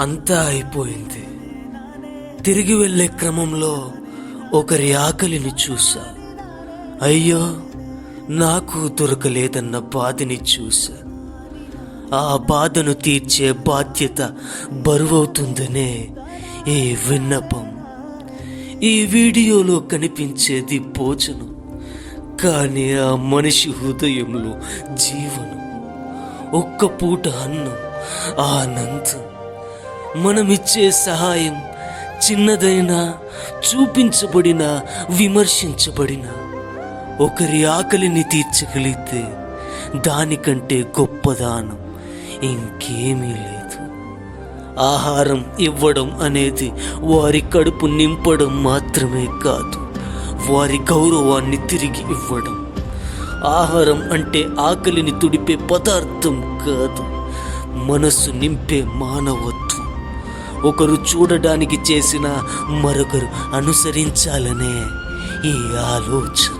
అంతా అయిపోయింది. తిరిగి వెళ్ళే క్రమంలో ఒకరి ఆకలిని చూసా అయ్యో నాకు దొరకలేదన్న బాధని చూశా. ఆ బాధను తీర్చే బాధ్యత బరువవుతుందనే ఈ విన్నపం. ఈ వీడియోలో కనిపించేది భోజనం కానీ ఆ మనిషి హృదయంలో జీవనం ఒక్క పూట అన్నం ఆనందం. మనమిచ్చే సహాయం చిన్నదైనా చూపించబడిన విమర్శించబడిన ఒకరి ఆకలిని తీర్చగలిగితే దానికంటే గొప్ప దానం ఇంకేమీ లేదు. ఆహారం ఇవ్వడం అనేది వారి కడుపు నింపడం మాత్రమే కాదు వారి గౌరవాన్ని తిరిగి ఇవ్వడం. ఆహారం అంటే ఆకలిని తుడిపే పదార్థం కాదు మనస్సు నింపే మానవత్వం. ఒకరు చూడడానికి చేసిన మరొకరు అనుసరించాలనే ఈ ఆలోచన.